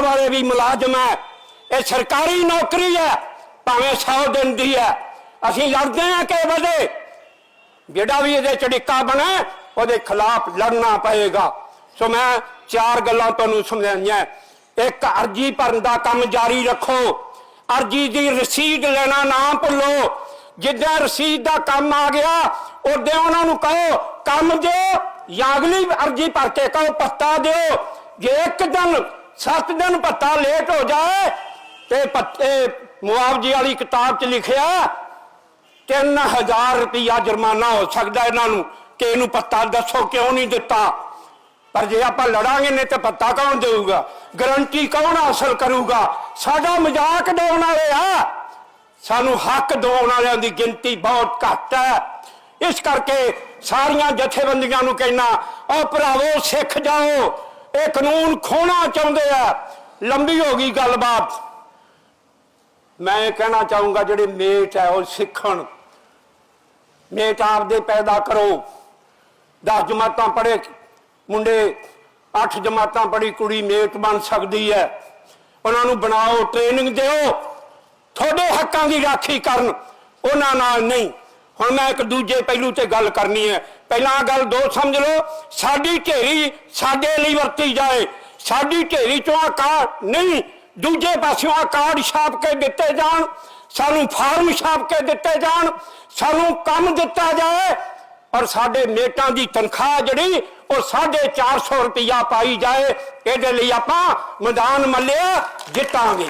Media ਵਾਲੇ ਵੀ ਮੁਲਾਜ਼ਮ ਹੈ। ਇਹ ਸਰਕਾਰੀ ਨੌਕਰੀ ਹੈ, ਭਾਵੇਂ 100 ਦਿਨ ਦੀ ਹੈ। ਅਸੀਂ ਲੜਦੇ ਹਾਂ ਕਿ ਵਧੇ। ਜਿਹੜਾ ਵੀ ਇਹਦੇ ਚੜਿੱਕਾ ਬਣੇ, ਉਹਦੇ ਖਿਲਾਫ ਲੜਨਾ ਪਏਗਾ। ਸੋ ਮੈਂ ਚਾਰ ਗੱਲਾਂ ਤੁਹਾਨੂੰ ਸਮਝਾਈਆਂ। ਇੱਕ, ਅਰਜੀ ਭਰਨ ਦਾ ਕੰਮ ਜਾਰੀ ਰੱਖੋ। ਅਰਜੀ ਦੀ ਰਸੀਦ ਲੈਣਾ ਨਾ ਭੁੱਲੋ। ਜਿੱਦਾਂ ਰਸੀਦ ਦਾ ਕੰਮ ਆ ਗਿਆ, ਉਦੋਂ ਉਹਨਾਂ ਨੂੰ ਕਹੋ, ਕੰਮ ਦਿਓ, ਜਾਂ ਅਗਲੀ ਅਰਜੀ ਭਰ ਕੇ ਕਹੋ, ਪੱਤਾ ਦਿਓ। ਜੇ ਇੱਕ ਦਿਨ ਸੱਤ ਦਿਨ ਪੱਤਾ ਲੇਟ ਹੋ ਜਾਏ ਤੇ ਪੱਤੇ ਮੁਆਵਜ਼ੇ ਵਾਲੀ ਕਿਤਾਬ 'ਚ ਲਿਖਿਆ 3000 ਰੁਪਇਆ ਜੁਰਮਾਨਾ ਹੋ ਸਕਦਾ ਇਹਨਾਂ ਨੂੰ ਕਿ ਇਹਨੂੰ ਪੱਤਾ ਦੱਸੋ ਕਿਉਂ ਨਹੀਂ ਦਿੱਤਾ। ਪਰ ਜੇ ਆਪਾਂ ਲੜਾਂਗੇ ਨੇ ਤੇ ਪੱਤਾ ਕੌਣ ਦੇਊਗਾ? ਗਰੰਟੀ ਕੌਣ ਹਾਸਲ ਕਰੂਗਾ? ਸਾਡਾ ਮਜ਼ਾਕ ਡਾਉਣ ਵਾਲੇ ਆ। ਸਾਨੂੰ ਹੱਕ ਦਿਵਾਉਣ ਵਾਲਿਆਂ ਦੀ ਗਿਣਤੀ ਬਹੁਤ ਘੱਟ ਹੈ। ਇਸ ਕਰਕੇ ਸਾਰੀਆਂ ਜਥੇਬੰਦੀਆਂ ਨੂੰ ਕਹਿਣਾ ਉਹ ਭਰਾਵੋ, ਸਿੱਖ ਜਾਓ। ਇਹ ਕਾਨੂੰਨ ਖੋਣਾ ਚਾਹੁੰਦੇ ਆ। ਲੰਬੀ ਹੋ ਗਈ ਗੱਲਬਾਤ। ਮੈਂ ਕਹਿਣਾ ਚਾਹੂੰਗਾ, ਜਿਹੜੇ ਮੇਟ ਹੈ, ਉਹ ਸਿੱਖਣ। ਮੇਟ ਆਪਦੇ ਪੈਦਾ ਕਰੋ। 10 ਜਮਾਤਾਂ ਪੜ੍ਹੇ, ਮੁੰਡੇ 8 ਜਮਾਤਾਂ ਪੜ੍ਹੀ ਕੁੜੀ ਮੇਟ ਬਣ ਸਕਦੀ ਹੈ। ਉਹਨਾਂ ਨੂੰ ਬਣਾਓ ਟ੍ਰੇਨਿੰਗ ਦਿਓ। ਤੁਹਾਡੇ ਹੱਕਾਂ ਦੀ ਰਾਖੀ ਕਰਨ। ਉਹਨਾਂ ਨਾਲ ਨਹੀਂ। ਹੁਣ ਮੈਂ ਇੱਕ ਦੂਜੇ ਪਹਿਲੂ ਤੇ ਗੱਲ ਕਰਨੀ ਹੈ। ਪਹਿਲਾਂ ਗੱਲ ਦੋ ਸਮਝ ਲਓ। ਸਾਡੀ ਢੇਰੀ ਸਾਡੇ ਲਈ ਵਰਤੀ ਜਾਏ। ਸਾਡੀ ਢੇਰੀ ਚੋਂ ਆ ਕਾਰਡ ਨਹੀਂ, ਦੂਜੇ ਪਾਸਿਓਂ ਆ ਕਾਰਡ ਛਾਪ ਕੇ ਦਿੱਤੇ ਜਾਣ। ਸਾਨੂੰ ਫਾਰਮ ਛਾਪ ਕੇ ਦਿੱਤੇ ਜਾਣ। ਸਾਨੂੰ ਕੰਮ ਦਿੱਤਾ ਜਾਏ। ਔਰ ਸਾਡੇ ਮੇਟਾਂ ਦੀ ਤਨਖਾਹ ਜਿਹੜੀ, ਉਹ 450 ਰੁਪਇਆ ਪਾਈ ਜਾਏ। ਇਹਦੇ ਲਈ ਆਪਾਂ ਮੈਦਾਨ ਮੱਲਿਆ, ਜਿੱਤਾਂਗੇ।